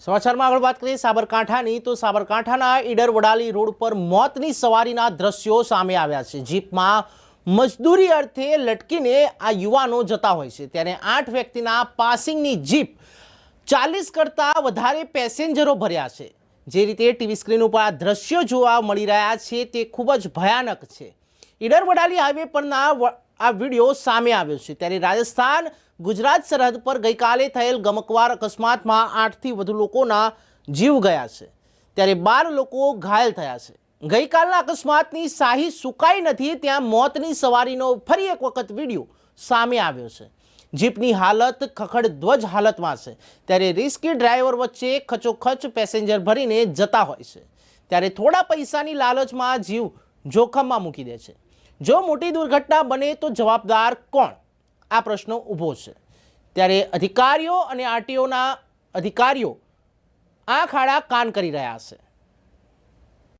સમાચારમાં આગળ વાત કરીએ સાબરકાંઠાની, તો સાબરકાંઠાના ઈડર વડાલી રોડ પર મોતની સવારીના દ્રશ્યો સામે આવ્યા છે. જીપમાં મજદૂરી અર્થે લટકીને આ યુવાનો જતા હોય છે. ત્યારે આઠ વ્યક્તિના પાસિંગની જીપ ચાલીસ કરતાં વધારે પેસેન્જરો ભર્યા છે. જે રીતે ટીવી સ્ક્રીન ઉપર આ દ્રશ્યો જોવા મળી રહ્યા છે, તે ખૂબ જ ભયાનક છે. ઈડર વડાલી હાઈવે પરના આ વીડિયો સામે આવ્યો છે. ત્યારે રાજસ્થાન ગુજરાત સરહદ પર ગઈકાલે થયેલ ગમકવાર અકસ્માતમાં આઠથી વધુ લોકોના જીવ ગયા છે. ત્યારે બાર લોકો ઘાયલ થયા છે. ગઈકાલના અકસ્માતની શાહી સુકાઈ નથી, ત્યાં મોતની સવારીનો ફરી એક વખત વીડિયો સામે આવ્યો છે. જીપની હાલત ખખડધ્વજ હાલતમાં છે. ત્યારે રિસ્કી ડ્રાઈવર વચ્ચે ખચોખચ પેસેન્જર ભરીને જતા હોય છે. ત્યારે થોડા પૈસાની લાલચમાં જીવ જોખમમાં મૂકી દે છે. જો મોટી દુર્ઘટના બને તો જવાબદાર કોણ? આ પ્રશ્ન ઊભો છે. ત્યારે અધિકારીઓ અને આરટીઓના અધિકારીઓ આંખ આડા કાન કરી રહ્યા છે.